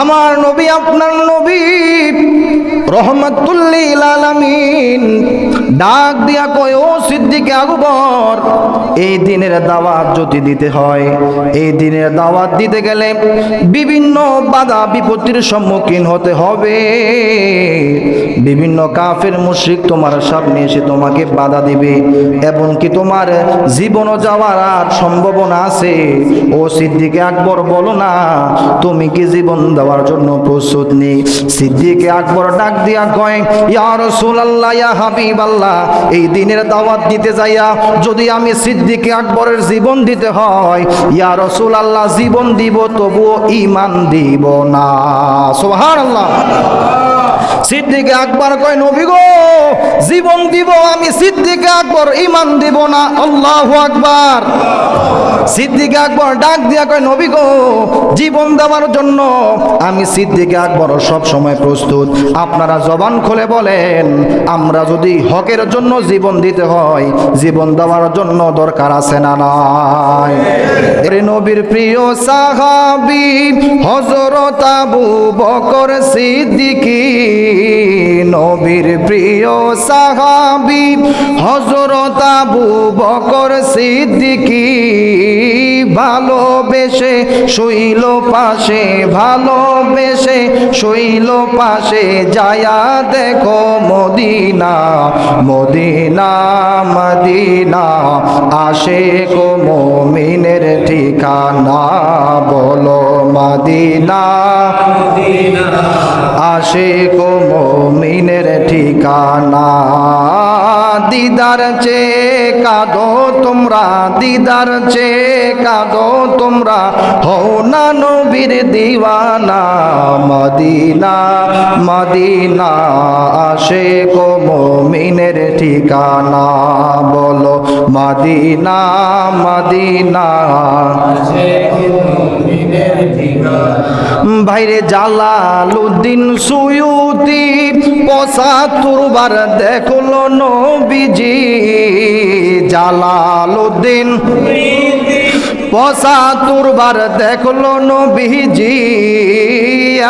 আমার নবী, আপনার নবী, রহমতুল্লিল আলামিন। ডাক দিয়া কয়, ও সিদ্দিকে আকবর, এই দিনের দাওয়াত যদি দিতে হয়, এই দিনের দাওয়াত দিতে গেলে বিভিন্ন বাধা বিপত্তির সম্মুখীন হতে হবে। বিভিন্ন কাফের মুশরিক তোমার সামনে এসে তোমাকে বাধা দিবে, এমনকি তোমার জীবনও যাওয়ার আর সম্ভাবনা আছে। ও সিদ্দিকে আকবর, বলো না, তুমি কি জীবন দেওয়ার জন্য প্রস্তুত নেই সিদ্দিকে আকবর ডাক দিয়া কয়, ইয়া রাসূলুল্লাহ, ইয়া হাবিবাল্লাহ, এই দিনের দাওয়াত দিতে যাইয়া যদি আমি সিদ্দিকে আকবরের জীবন দিতে হয়, ইয়া রাসূলুল্লাহ, জীবন দিব, তবুও ঈমান দিব না। সুবহানাল্লাহ। সিদ্দিকে আকবর কয়, নবী গো, জীবন দিব আমি, সিদ্দিকে আকবর ঈমান দিব না। আল্লাহু আকবার। সিদ্দিকে আকবর ডাক দিয়া কয়, নবী গো, জীবন দেওয়ার জন্য আমি সিদ্দিকে আকবর সব সময় প্রস্তুত। আপনারা জবান খুলে বলেন, আমরা যদি হকের জন্য জীবন দিতে হয়, জীবন দেওয়ার জন্য দরকার আছে না নাই? নবীর প্রিয় সাহাবি, হযরত আবু বকর সিদ্দিকী নবীর প্রিয় সাহাবি হজরত আবু বকর সিদ্দিকি ভালোবেসে শৈল পাশে, ভালোবেসে শৈল পাশে, যায়া দেখো মদিনা মদিনা মদিনা। আসে কো মমিনের ঠিকানা বলো মদিনা। আসে কো মমিনের ঠিকানা। দিদার চে কাঁদো তোমরা, দিদার চে কাঁদো তোমরা। হও না নবীর দিওয়ানা মদিনা মদিনা আসে কো মমিনের ঠিকানা বলো মদিনা মদিনা ভাইরে জালালুদ্দিন সুয়ুতি পঁচাত্তর বার দেখল নবীজি। জালালুদ্দিন পঁচাত্তর বার দেখল নবীজি,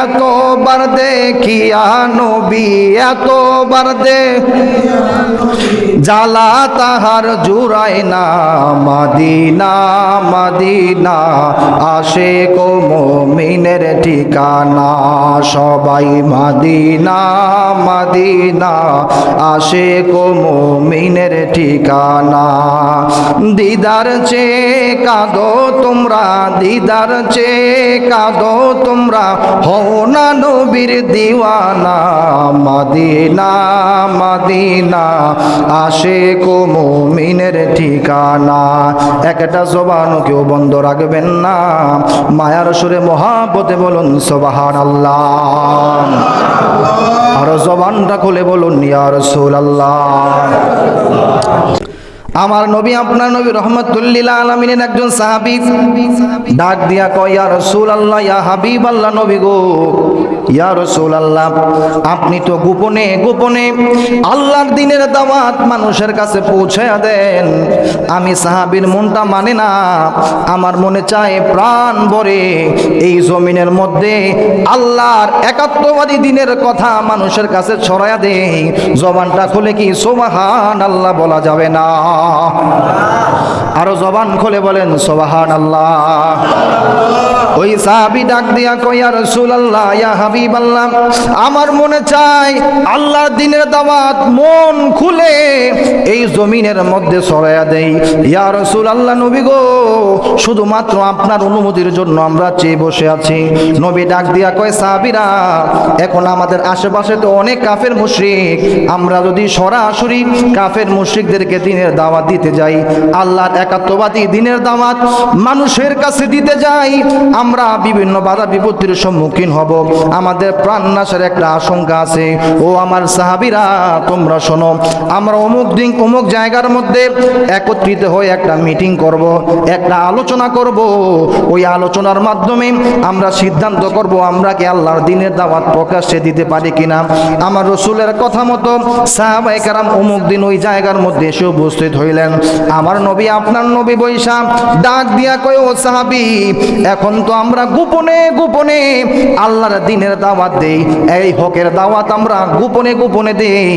এতবার দেখিয়া নবী, এতবার দে। জালা তাহার জুড়ায় না, মাদিনা মাদিনা আসে কো মমিনের ঠিকানা, সবাই মাদিনা মাদিনা আসে কো মমিনের ঠিকানা। দিদার চে কাঁদো তোমরা দিদার চে কাঁদো, তোমরা হও না নবীর দিওয়ানা। মাদিনা মাদিনা আসে কো মমিনের ঠিকানা। একটা জবানও কেউ বন্ধ রাখবেন না। মায়ার সুরে মহাপতে বলুন সোবাহান আল্লাহ আরও জবানটা খুলে বলুন, ইয়া রাসূলুল্লাহ। আমার নবী, আপনার নবী রহমতুল্লিলা আলমিনের একজন সাহাবি। ডাক দিয়া কয় রসুল আল্লাহ ইয়া হাবিব আল্লাহ নবী গো। ইয়া রসুল আল্লাহ আপনি তো গোপনে গোপনে আল্লাহর দিনের দাওয়াত মানুষের কাছে পৌঁছায়া দেন। আমি সাহাবির মনটা মানে না, আমার মনে চায় প্রাণ ভরে এই জমিনের মধ্যে আল্লাহর একাত্মবাদী দিনের কথা মানুষের কাছে ছড়ায়া দেই জবানটা খুলে কি সোবাহান আল্লাহ বলা যাবে না? আরও জবান খুলে বলেন সোবাহান আল্লাহ ওই সাহাবি ডাক দিয়া কইয়া রসুল আল্লাহ হাবিব আল্লাহ, আমার মনে চাই আল্লাহর দিনের দাওয়াত মন খুলে এই জমিনের মধ্যে ছড়াইয়া দেই। ইয়া রসুল আল্লাহ নবী গো, শুধুমাত্র আপনার অনুমতির জন্য আমরা চেয়ে বসে আছি। নবী ডাক দিয়া কয়, সাহাবিরা, এখন আমাদের আশেপাশে তো অনেক কাফের মুশরিক। আমরা যদি সরাসরি কাফের মুশরিকদেরকে দিনের দাওয়াত দিতে যাই, আল্লাহর একাত্মবাদী দিনের দাওয়াত মানুষের কাছে দিতে যাই, আমরা বিভিন্ন বাধা বিপত্তির সম্মুখীন হব। আমাদের প্রাণ নাশের একটা আশঙ্কা আছে। ও আমার সাহাবিরা, তোমরা শোনো, আমরা অমুক দিন অমুক জায়গার মধ্যে একত্রিত হয়ে একটা মিটিং করব, একটা আলোচনা করব। ওই আলোচনার মাধ্যমে আমরা সিদ্ধান্ত করব, আমরা কি আল্লাহর দিনের দাওয়াত প্রকাশ্যে দিতে পারি কিনা। আমার রসুলের কথা মতো সাহাবাই কারাম অমুক দিন ওই জায়গার মধ্যে এসে উপস্থিত হইলেন। আমার নবী, আপনার নবী বৈশা ডাক দিয়া কয়, ও সাহাবি, এখন তো আমরা গোপনে গোপনে আল্লাহর দিনের দাওয়াত দেই, এই হকের দাওয়াত আমরা গোপনে গোপনে দেই।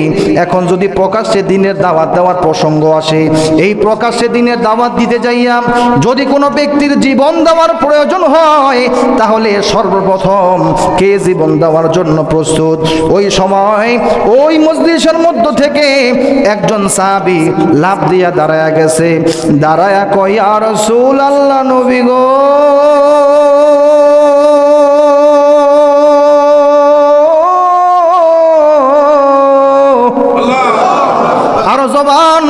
এখন যদি প্রকাশ্যে দিনের দাওয়াত দেওয়ার প্রসঙ্গ আসে, এই প্রকাশ্যে দিনের দাওয়াত দিতে যাইয়া যদি কোনো ব্যক্তির জীবন দেওয়ার প্রয়োজন হয়, তাহলে সর্বপ্রথম কে জীবন দেওয়ার জন্য প্রস্তুত? ওই সময় ওই মজলিসের মধ্য থেকে একজন সাহাবী লাভ দিয়া দাঁড়ায়া গেছে। দাঁড়ায়া কয় আর রসুল আল্লাহ নবী গো!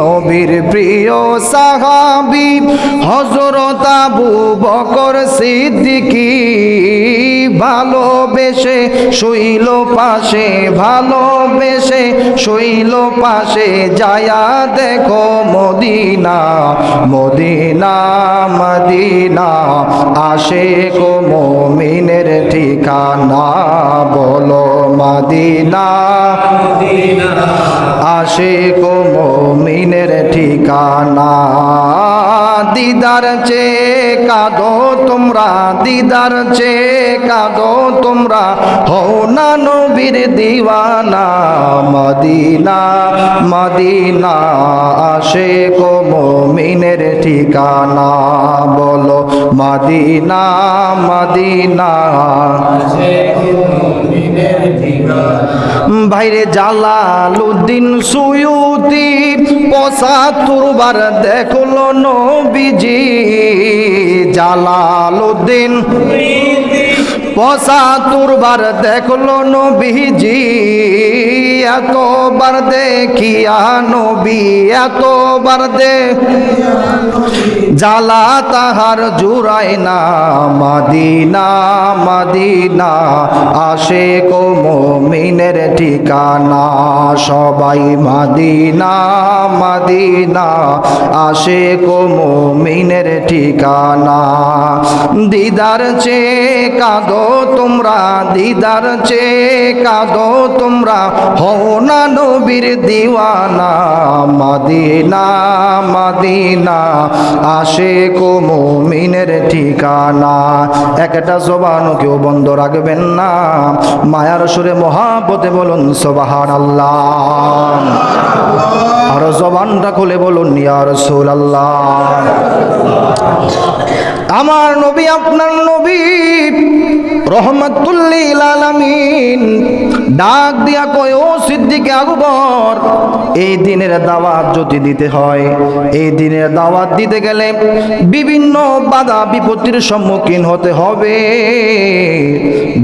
নবীর প্রিয় সাহাবি হজরত আবু বকর সিদ্দিকি। ভালোবেসে শৈল পাশে, ভালোবেসে শৈল পাশে যায়া দেখো মদিনা মদিনা মদিনা। আসে গো মমিনের ঠিকানা বলো মদিনা। আসে গো মমিনের ঠিকানা। দিদার চে কাদো তোমরা দিদার চে কাদো তোমরা হও না নবীর দিওয়ানা, মদিনা মদিনা আসে গো মমিনের ঠিকানা, বলো মদিনা মদিনা ভাইরে জালালুদ্দিন সুয়ুতি পঁচাত্তর বার দেখল নবীজি জালালুদ্দিন পঁচাত্তর বার দেখল নবীজি, এতবার দেখিয়া নবী, এতবার দে জালা তাহার জুড়ায় না, মাদিনা মাদিনা আসে কো মমিনের ঠিকানা, সবাই মাদিনা মাদিনা আসে কো মমিনের ঠিকানা। দিদার চে কাঁদো তোমরা দিদার চে কাঁদো, তোমরা হও না নবীর দিওয়ানা। মাদিনা মাদিনা আসে কো মমিনের ঠিকানা। একটা জবানও কেউ বন্ধ রাখবেন না। মায়ার সুরে মহাপতে বলুন সোবাহান আল্লাহ আর জবানটা খুলে বলুন ইয়ার সোল আল্লাহ আমার নবী, আপনার নবী রহমতুল্লিল আলামিন। ডাক দিয়া কয় ও সিদ্দিকে আকবর এই দিনের দাওয়াত যদি দিতে হয়, এই দিনের দাওয়াত দিতে গেলে বিভিন্ন বাধা বিপত্তির সম্মুখীন হতে হবে।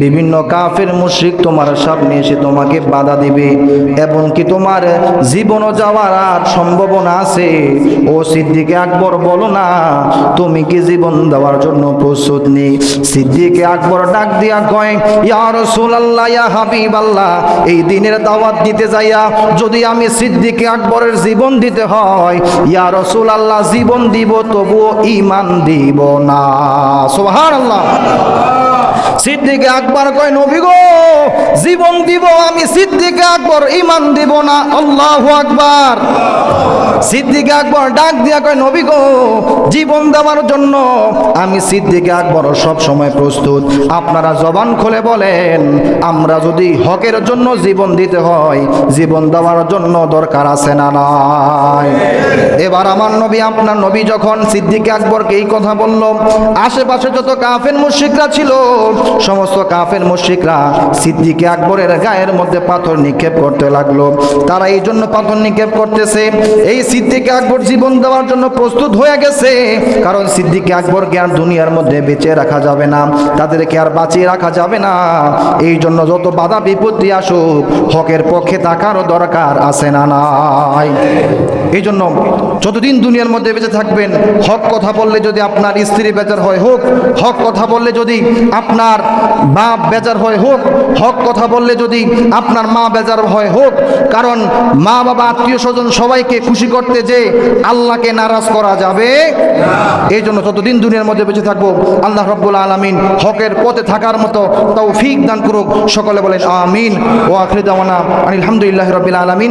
বিভিন্ন কাফের মুশরিক তোমার সামনে এসে তোমাকে বাধা দিবে এবং কি তোমার জীবনও যাওয়ার আর সম্ভাবনা আছে। ও সিদ্দিকে আকবর, বলো না, তুমি কি জীবন দেওয়ার জন্য প্রস্তুত নেই? সিদ্দিকে আকবর ডাক দিয়া কয়, ইয়া রাসূলুল্লাহ, ইয়া হাবিবাল্লাহ, এই দিনের দাওয়াত দিতে যাইয়া যদি আমি সিদ্দিকে আকবরের জীবন দিতে হয়। ইয়া রসুল আল্লাহ জীবন দিব, তবুও ইমান দিব না। সোহার আল্লাহ সিদ্দিকে আকবর কয়, নবী গো, জীবন দিব আমি, সিদ্দিকে আকবর ইমান দিব না। আল্লাহ আকবার। সিদ্দিকে আকবর ডাক দিয়া কয়, নবী গো, জীবন দেওয়ার জন্য আমি সিদ্দিক আকবর সব সময় প্রস্তুত। আপনারা জবান খুলে বলেন, আমরা যদি হকের জন্য জীবন দিতে হয়, জীবন দেওয়ার জন্য দরকার আছে না নাই? এবার আমার নবী, আপনার নবী যখন সিদ্দিকে আকবরকে এই কথা বলল, আশেপাশে যত কাফের মুশরিকরা ছিল, সমস্ত কাফের মুশরিকরা সিদ্দিকে আকবরের গায়ের মধ্যে পাথর নিক্ষেপ করতে লাগল। তারা এই জন্য পাথর নিক্ষেপ করতেছে। এই সিদ্দিক আকবর জীবন দেওয়ার জন্য প্রস্তুত হয়ে গেছে, কারণ সিদ্দিক আকবরকে আর দুনিয়ার মধ্যে বেঁচে রাখা যাবে না, তাদেরকে আর বাঁচিয়ে রাখা যাবে না। এই জন্য যত বাধা বিপত্তি আসুক, হকের পক্ষে থাকারও দরকার আছে না নাই। এই জন্য যতদিন দুনিয়ার মধ্যে বেঁচে থাকবেন, হক কথা বললে যদি আপনার স্ত্রী বেজার হয় হোক, হক কথা বললে যদি আপনার বাপ বেজার হয় হোক, হক কথা বললে যদি আপনার মা বেজার হয় হোক, কারণ মা বাবা, আত্মীয় স্বজন সবাইকে খুশি করতে যে আল্লাহকে নারাজ করা যাবে, এই জন্য যতদিন দুনিয়ার মধ্যে বেঁচে থাকব, আল্লাহ রব্বুল আলমিন হকের পথে থাকার মতো তৌফিক দান করুক। সকলে বলেন, আমিন। ও আখরি দাওয়ানা আলহামদুলিল্লাহ রবিল আলমিন।